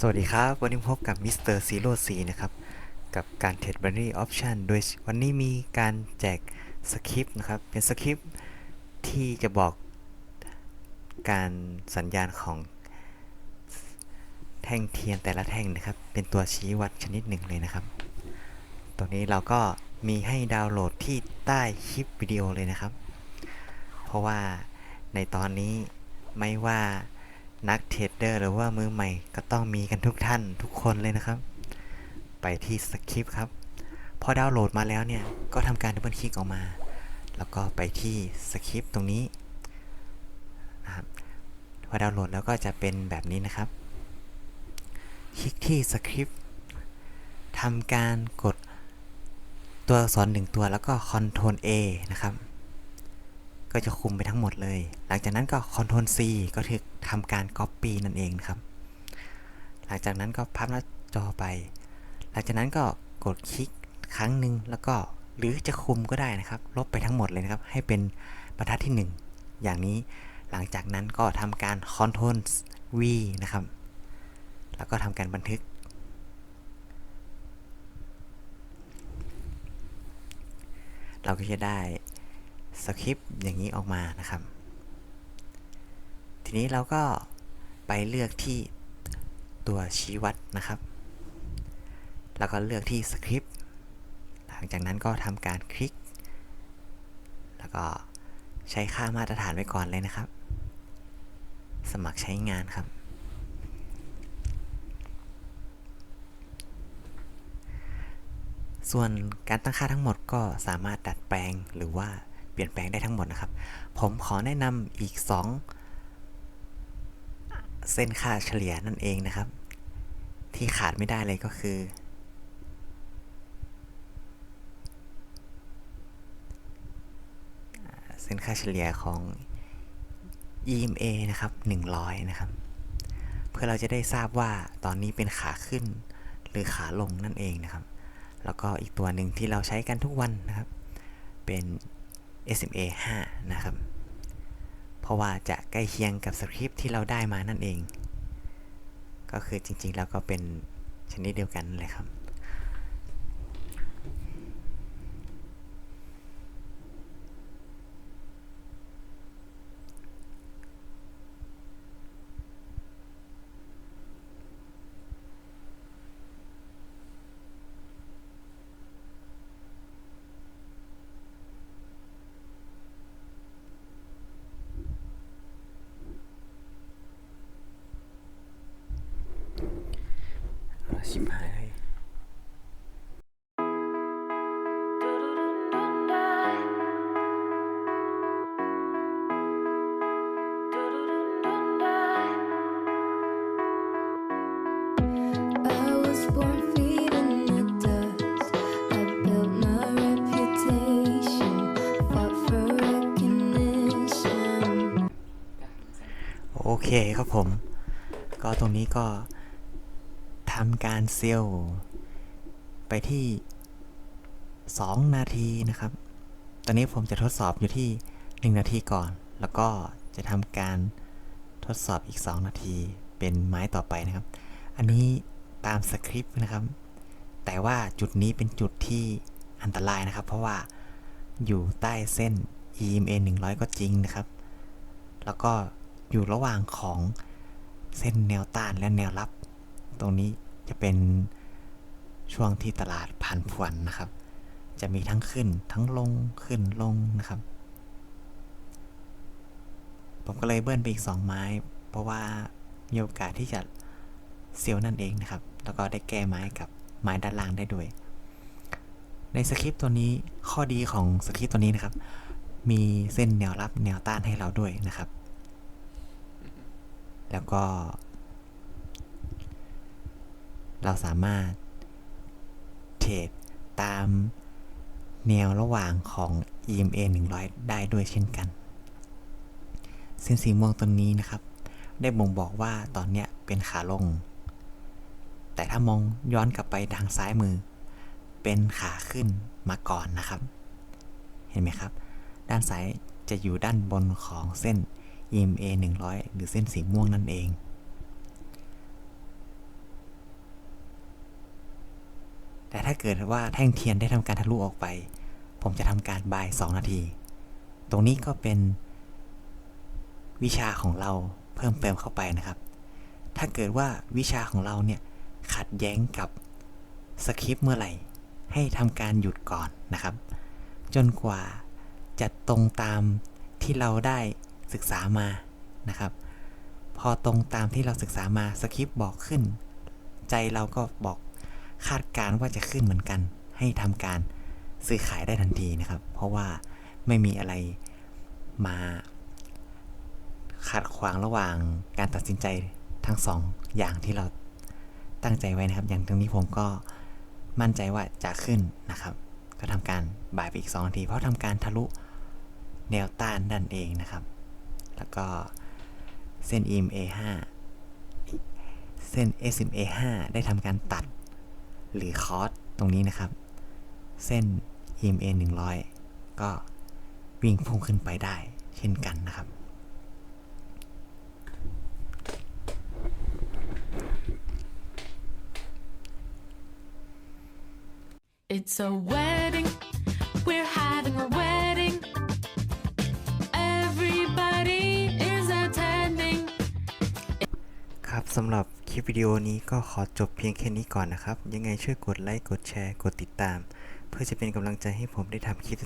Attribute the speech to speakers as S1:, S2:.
S1: สวัสดีครับ วันนี้พบกับมิสเตอร์ซีโร่ซีนะครับ กับการเทรดบันนี่ออปชันโดยวันนี้มีการแจกสคริปต์นะครับ เป็นสคริปต์ที่จะบอกการสัญญาณของแท่งเทียนแต่ละแท่งนะครับ เป็นตัวชี้วัดชนิดหนึ่งเลยนะครับ ตัวนี้เราก็มีให้ดาวน์โหลดที่ใต้คลิปวิดีโอเลยนะครับ เพราะว่าในตอนนี้ไม่ว่า นักเทรดเดอร์หรือว่ามือใหม่ก็ต้องมีกันทุกท่านทุกคนเลยนะครับ ไปที่สคริปต์ครับ พอดาวน์โหลดมาแล้วเนี่ย ก็ทำการดับเบิลคลิกออกมา แล้วก็ไปที่สคริปต์ตรงนี้นะครับพอดาวน์โหลดแล้วก็จะเป็นแบบนี้นะครับ คลิกที่สคริปต์ทำการกดตัวอักษรหนึ่งตัวแล้วก็ Ctrl A นะครับ ก็จะคุมไปทั้งหมดเลย หลังจากนั้นก็ Ctrl C ก็คือทำการ Copy นั่นเองนะครับ หลังจากนั้นก็พับหน้าจอไป หลังจากนั้นก็กดคลิกครั้งหนึ่งแล้วก็หรือจะคุมก็ได้นะครับ ลบไปทั้งหมดเลยนะครับ ให้เป็นบรรทัดที่ 1 อย่างนี้หลังจากนั้นก็ทำการ Ctrl V นะครับ แล้วก็ทำการบันทึก เราก็จะได้ สคริปต์อย่างนี้ออกมานะครับ ทีนี้เราก็ไปเลือกที่ตัวชี้วัดนะครับ แล้วก็เลือกที่สคริปต์ หลังจากนั้นก็ทำการคลิก แล้วก็ใช้ค่ามาตรฐานไว้ก่อนเลยนะครับ สมัครใช้งานครับ ส่วนการตั้งค่าทั้งหมดก็สามารถดัดแปลงหรือว่า เปลี่ยนแปลงได้ทั้งหมดนะครับ ผมขอแนะนำอีก 2 เส้นค่าเฉลี่ยนั่นเองนะครับ ที่ขาดไม่ได้เลยก็คือ เส้นค่าเฉลี่ยของ EMA นะครับ 100 นะครับ เพื่อเราจะได้ทราบว่าตอนนี้เป็นขาขึ้นหรือขาลงนั่นเองนะครับ แล้วก็อีกตัวหนึ่งที่เราใช้กันทุกวันนะครับ เป็น SMA 5 นะครับ เพราะว่าจะใกล้เคียงกับสคริปที่เราได้มานั่นเอง ก็คือจริงๆแล้วก็เป็นชนิดเดียวกันเลยครับ ชิบหายเลย
S2: I was born feet in the dust. I built my reputation, fought for recognition.
S1: โอเคครับผม ก็ตรงนี้ก็ ทำการเซลล์ไปที่ 2 นาทีนะครับ ตอนนี้ผมจะทดสอบอยู่ที่ 1 นาทีก่อน แล้วก็จะทำการทดสอบอีก 2 นาทีเป็นไม้ต่อไปนะครับ อันนี้ตามสคริปต์นะครับ แต่ว่าจุดนี้เป็นจุดที่อันตรายนะครับ เพราะว่าอยู่ใต้เส้น EMA 100 ก็จริงนะครับ แล้วก็อยู่ระหว่างของเส้นแนวต้านและแนวรับตรงนี้ จะเป็นช่วงที่ตลาดผันผวนนะครับ จะมีทั้งขึ้นทั้งลงขึ้นลงนะครับ ผมก็เลยเบิ้ลไปอีก 2 ไม้ เพราะว่ามีโอกาสที่จะเซียวนั่นเองนะครับ แล้วก็ได้แก้ไม้กับไม้ด้านล่างได้ด้วย ในสคริปต์ตัวนี้ข้อดีของสคริปต์ตัวนี้นะครับ มีเส้นแนวรับแนวต้านให้เราด้วยนะครับ แล้วก็ เราสามารถเทรดตามแนวระหว่างของ EMA 100 ได้ด้วยเช่นกัน เส้นสีม่วงตัวนี้นะครับ ได้บ่งบอกว่าตอนเนี้ยเป็นขาลง แต่ถ้ามองย้อนกลับไปทางซ้ายมือ เป็นขาขึ้นมาก่อนนะครับ เห็นไหมครับ ด้านซ้ายจะอยู่ด้านบนของเส้น EMA 100 หรือเส้นสีม่วงนั่นเอง แต่ถ้าเกิดว่าแท่งเทียนได้ทำการทะลุออกไป ผมจะทำการบาย 2 นาที ตรงนี้ก็เป็นวิชาของเราเพิ่มเติมเข้าไปนะครับ ถ้าเกิดว่าวิชาของเราเนี่ยขัดแย้งกับสคริปต์เมื่อไหร่ ให้ทำการหยุดก่อนนะครับ จนกว่าจะตรงตามที่เราได้ศึกษามานะครับ พอตรงตามที่เราศึกษามาสคริปต์บอกขึ้น ใจเราก็บอก คาดการณ์ว่าจะขึ้นเหมือนกัน ให้ทำการซื้อขายได้ทันทีนะครับ เพราะว่าไม่มีอะไรมาขัดขวางระหว่างการตัดสินใจทั้งสองอย่างที่เราตั้งใจไว้นะครับ อย่างตรงนี้ผมก็มั่นใจว่าจะขึ้นนะครับ ก็ทำการบ่ายไปอีก2นาที เพราะทำการทะลุแนวต้านด้านเองนะครับ แล้วก็เส้น EMA 5เส้น SMA 5ได้ทำการตัด หรือคอร์สตรงนี้นะครับ เส้น EMA 100 ก็วิ่งพุ่งขึ้นไปได้เช่นกันนะครับ
S3: It's a wedding. We're having a wedding. Everybody is attending.
S1: ครับสำหรับค ลิปวิดีโอนี้ก็ขอจบเพียงแค่นี้ก่อนนะครับ ยังไงช่วยกดไลค์ กดแชร์ กดติดตาม เพื่อจะเป็นกำลังใจให้ผมได้ทำคลิปต่อ